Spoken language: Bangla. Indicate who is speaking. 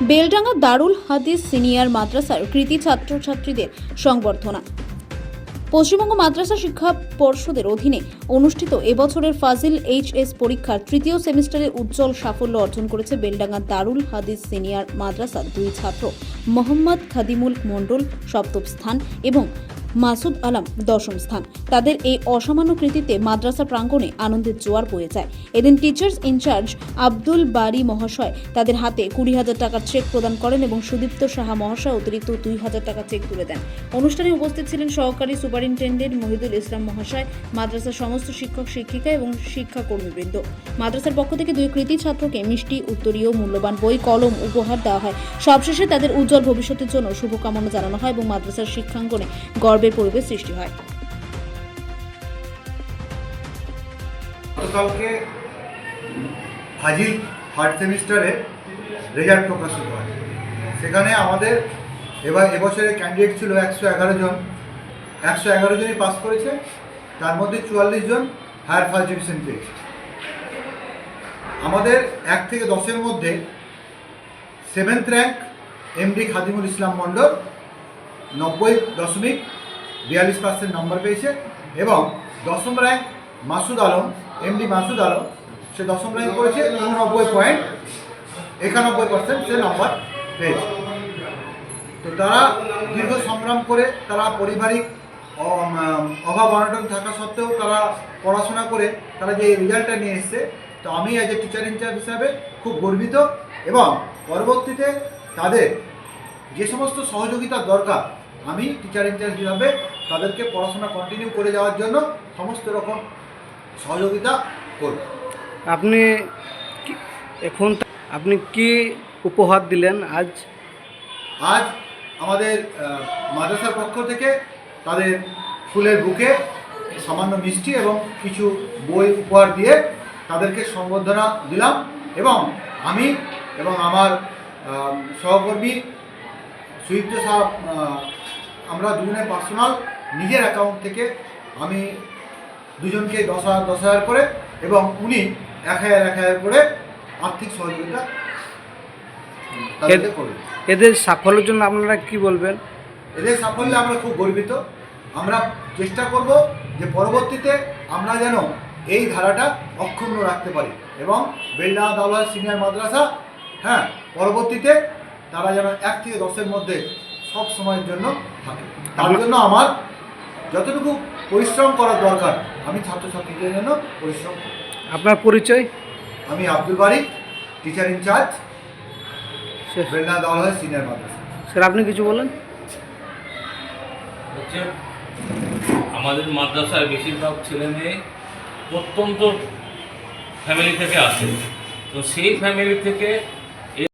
Speaker 1: বেলডাঙ্গা দারুল হাদিস সিনিয়র মাদ্রাসার কৃতি ছাত্রছাত্রীদের সংবর্ধনা। পশ্চিমবঙ্গ মাদ্রাসা শিক্ষা পর্ষদের অধীনে অনুষ্ঠিত এবছরের ফাজিল এইচ এস পরীক্ষার তৃতীয় সেমিস্টারে উজ্জ্বল সাফল্য অর্জন করেছে বেলডাঙ্গা দারুল হাদিস সিনিয়র মাদ্রাসার দুই ছাত্র মোহাম্মদ খাদিমুল মণ্ডল সপ্তম স্থান এবং মাসুদ আলম দশম স্থান। তাদের এই অসামান্য কৃতিতে মাদ্রাসা প্রাঙ্গণে আনন্দের জোয়ার বয়ে যায়। এদিন টিচার্স ইনচার্জ আব্দুল বারি মহাশয় তাদের হাতে কুড়ি হাজার টাকার চেক প্রদান করেন এবং সুদীপ্ত সাহা মহাশয় অতিরিক্ত দুই হাজার টাকা চেক তুলে দেন। অনুষ্ঠানে উপস্থিত ছিলেন সহকারী সুপারিনটেন্ডেন্ট মহিদুল ইসলাম মহাশয়, মাদ্রাসার সমস্ত শিক্ষক, শিক্ষিকা এবং শিক্ষাকর্মীবৃন্দ। মাদ্রাসার পক্ষ থেকে দুই কৃতি ছাত্রকে মিষ্টি, উত্তরীয়, মূল্যবান বই, কলম উপহার দেওয়া হয়। সবশেষে তাদের উজ্জ্বল ভবিষ্যতের জন্য শুভকামনা জানানো হয় এবং মাদ্রাসার শিক্ষাঙ্গনে গর্বের পরিবেশ সৃষ্টি হয়।
Speaker 2: গতকালকে ফাজিল থার্ড সেমিস্টারে রেজাল্ট প্রকাশিত হয়। সেখানে আমাদের এবার এবছরের ক্যান্ডিডেট ছিল একশো এগারো জন। একশো এগারো জনই পাস করেছে, তার মধ্যে চুয়াল্লিশ জন হায়ার ফার্স্ট ডিভিশন পেয়েছে আমাদের এক থেকে দশের মধ্যে seventh rank MD Khadimul Islam Mondal নব্বই দশমিক বিয়াল্লিশ পার্সেন্ট নম্বর পেয়েছে এবং দশম র্যাঙ্ক মাসুদ আলম এমডি মাসুদ আলম, সে দশম র্যাঙ্ক করেছে উননব্বই পয়েন্ট একানব্বই পার্সেন্ট সে নম্বর পেয়েছে। তো তারা দীর্ঘ সংগ্রাম করে তারা পারিবারিক অভাব অনটন থাকা সত্ত্বেও তারা পড়াশোনা করে তারা যে রেজাল্টটা নিয়ে এসছে, তো আমি অ্যাজ এ টিচার ইনচার্জ হিসাবে খুব গর্বিত এবং পরবর্তীতে তাদের যে সমস্ত সহযোগিতার দরকার আমি টিচার ইনচার্জ হিসাবে তাদেরকে পড়াশোনা কন্টিনিউ করে যাওয়ার জন্য সমস্ত রকম সহযোগিতা করব।
Speaker 3: আপনি এখন আপনি কি উপহার দিলেন আজ?
Speaker 2: আজ আমাদের মাদ্রাসার পক্ষ থেকে তাদের ফুলের বুকে সামান্য মিষ্টি এবং কিছু বই উপহার দিয়ে তাদেরকে সম্বর্ধনা দিলাম এবং আমি এবং আমার সহকর্মী সুদীপ্ত সাহ আমরা দুজনে পার্সোনাল নিজের অ্যাকাউন্ট থেকে আমি দুজনকে দশ হাজার দশ হাজার করে এবং উনি এক হাজার এক হাজার করে আর্থিক সহযোগিতা
Speaker 3: এদের সাফল্যের জন্য আপনারা কি বলবেন?
Speaker 2: এদের সাফল্যে আমরা খুব গর্বিত। আমরা চেষ্টা করব যে পরবর্তীতে আমরা যেন এই ধারাটা অক্ষুণ্ণ রাখতে পারি এবং বেলডাঙ্গা দাওলার সিনিয়র মাদ্রাসা হ্যাঁ পরবর্তীতে তারা যেন এক থেকে দশের মধ্যে সব সময়ের জন্য থাকে। তার জন্য আমার যতটুকু পরিশ্রম করার দরকার আমি ছাত্রছাত্রীদের জন্য পরিশ্রম করি।
Speaker 3: আপনার পরিচয়?
Speaker 2: আমি Abdul Barik teacher in charge
Speaker 3: সে-
Speaker 2: বেলডাঙ্গা হয় সিনিয়র মাদ্রাসা
Speaker 3: স্যার আপনি কিছু বলেন?
Speaker 4: হচ্ছে আমাদের মাদ্রাসায় বেশিরভাগ ছেলে মেয়ে প্রত্যন্ত ফ্যামিলি থেকে আসে। তো সেই ফ্যামিলি থেকে